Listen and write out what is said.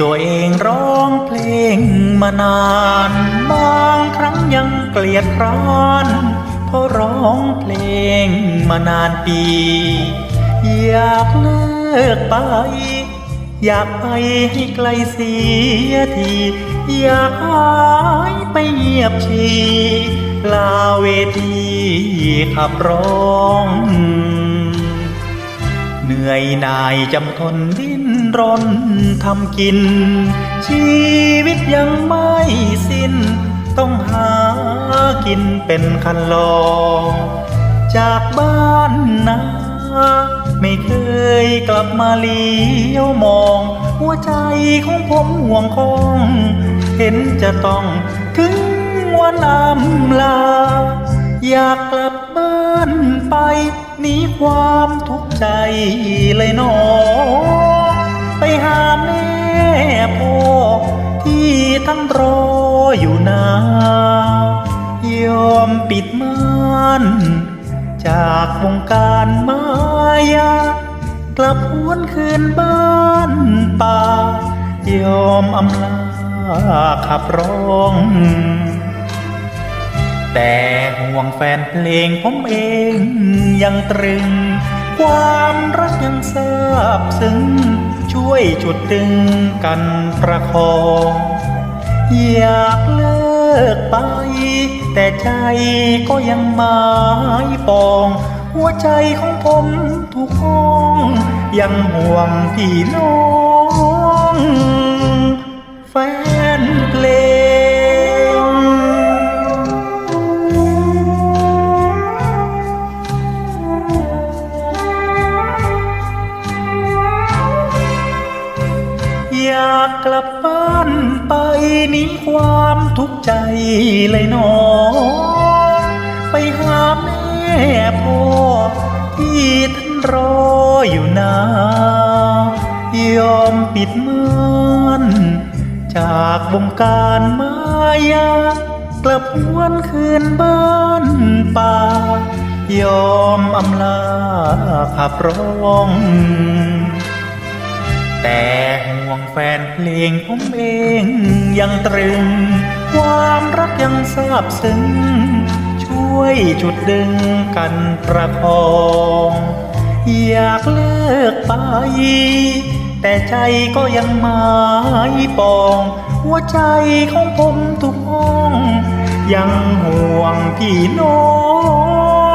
ตัวเองร้องเพลงมานานบางครั้งยังเกลียดร้านเพราะร้องเพลงมานานปี อยากเลิกไป อยากไปให้ไกลเสียที อยากหายไปเงียบชีลาเวทีขับร้อง เหนื่อยนายจำทนดิ้นรนทำกิน ชีวิตยังไม่สิ้น ต้องหากินเป็นคันลอ จากบ้านนา ไม่เคยกลับมาเลี้ยวมอง หัวใจของผมห่วงคง เห็นจะต้องถึงวันอำลา อยากกลับบ้าน ไปหนีความทุกข์ใจเลยหนอ ไปหาแม่พ่อที่ท่านรออยู่นายอมปิดม่านจากวงการมายากลับหวนคืนบ้านป่ายอมอำลาขับร้อง แต่ห่วงแฟนเพลงผมเองยังตรึง ความรักยังทราบซึ้ง ช่วยจุดดึงกันประคองอยากเลิกไป แต่ใจก็ยังหมายปอง หัวใจของผมถูกห้อง ยังห่วงพี่น้องแฟนากลับบ้านไปนี้ความทุกข์ใจเลยหนอ ไปหาแม่พ่อที่ท่านรออยู่นายอมปิดม่านจากวงการมายากลับหวนคืนบ้านป่ายอมอำลาขับร้อง แต่ห่วงแฟนเพลงผมเองยังตรึง ความรักยังซาบซึ้ง ช่วยจุดดึงกันประคอง อยากเลิกไป แต่ใจก็ยังหมายปอง หัวใจของผมทุกห้อง ยังห่วงพี่น้อง